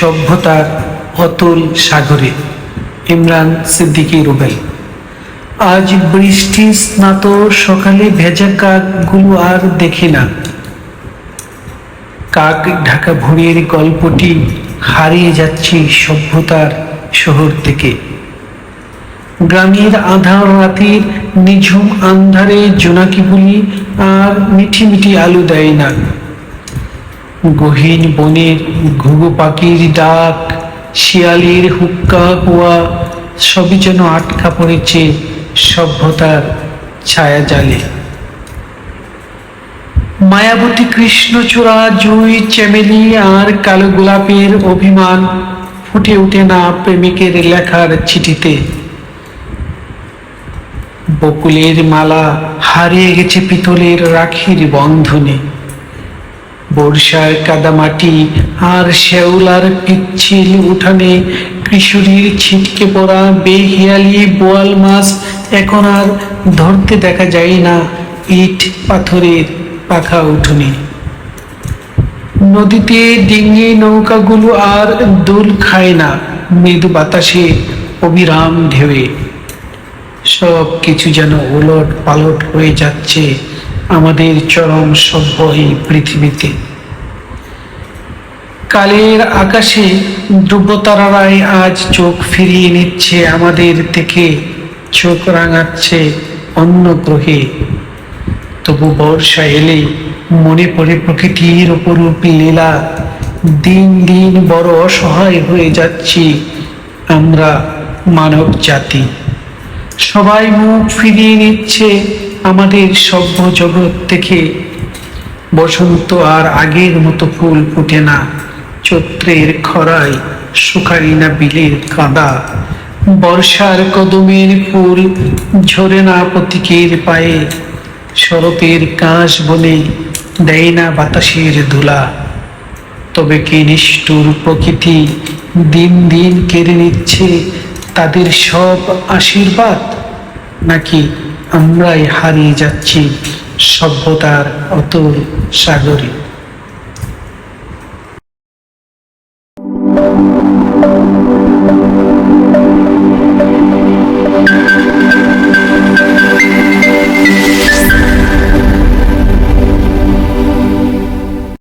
সভ্যতার অতুল সাগরে। ইমরান সিদ্দিকি রুবেল। আজ বৃষ্টি স্নাত সকালে ভেজা কাকগুলো আর দেখি না। কাক ঢাকা ভুঁড়ির গল্পটি হারিয়ে যাচ্ছে সভ্যতার শহর থেকে। গ্রামের আধার রাতের নিঝুম আন্ধারে জোনাকি বুলি আর মিঠি মিঠি আলু দেয় না। গহীন বনের ঘুঘু পাখির ডাক, শিয়ালির হুক্কা হুয়া সবই যেন আটকা পড়েছে সভ্যতার ছায়া জালে মায়াবতী কৃষ্ণচূড়া জুই চেমেলি আর কালো গোলাপের অভিমান ফুটে ওঠে না প্রেমিকের লেখার চিঠিতে। বকুলের মালা হারিয়ে গেছে পিতলের রাখির বন্ধনে। বর্ষার কাদামাটি আর শেওলার পিচ্ছিল উঠানে কিশোরীর ছিটকে পড়া বেহিয়ালি বোয়াল মাছ এখন আর ধরতে দেখা যায় না ইট পাথরের পাখা উঠোনে। নদীতে ডিঙি নৌকাগুলো আর দোল খায় না মৃদু বাতাসে অবিরাম ঢেউয়ে। সব কিছু যেন ওলট পালট হয়ে যাচ্ছে আমাদের চরম সভ্য এই পৃথিবীতে। কালের আকাশে ধ্রুবতারারাই আজ চোখ ফিরিয়ে নিচ্ছে আমাদের থেকে, চোখ রাঙাচ্ছে অন্য গ্রহে। তবু বর্ষা এলে মনে পড়ে প্রকৃতির অপরূপ লীলা। দিন দিন বড় অসহায় হয়ে যাচ্ছি আমরা মানব জাতি সবাই মুখ ফিরিয়ে নিচ্ছে আমাদের সভ্য জগৎ থেকে বসন্ত আর আগের মতো ফুল ফুটে না। চৈত্রের খরায় শুকাই না বিলের কাদা। বর্ষার কদমের ফুল ঝরে না প্রতীকের পায়ে। শরতের কাশ বনে দেয় না বাতাসের ধুলা। তবে কে নিষ্ঠুর প্রকৃতি দিন দিন কেড়ে নিচ্ছে তাদের সব আশীর্বাদ? নাকি আমরাই হারিয়ে যাচ্ছি সভ্যতার অতুল সাগরে।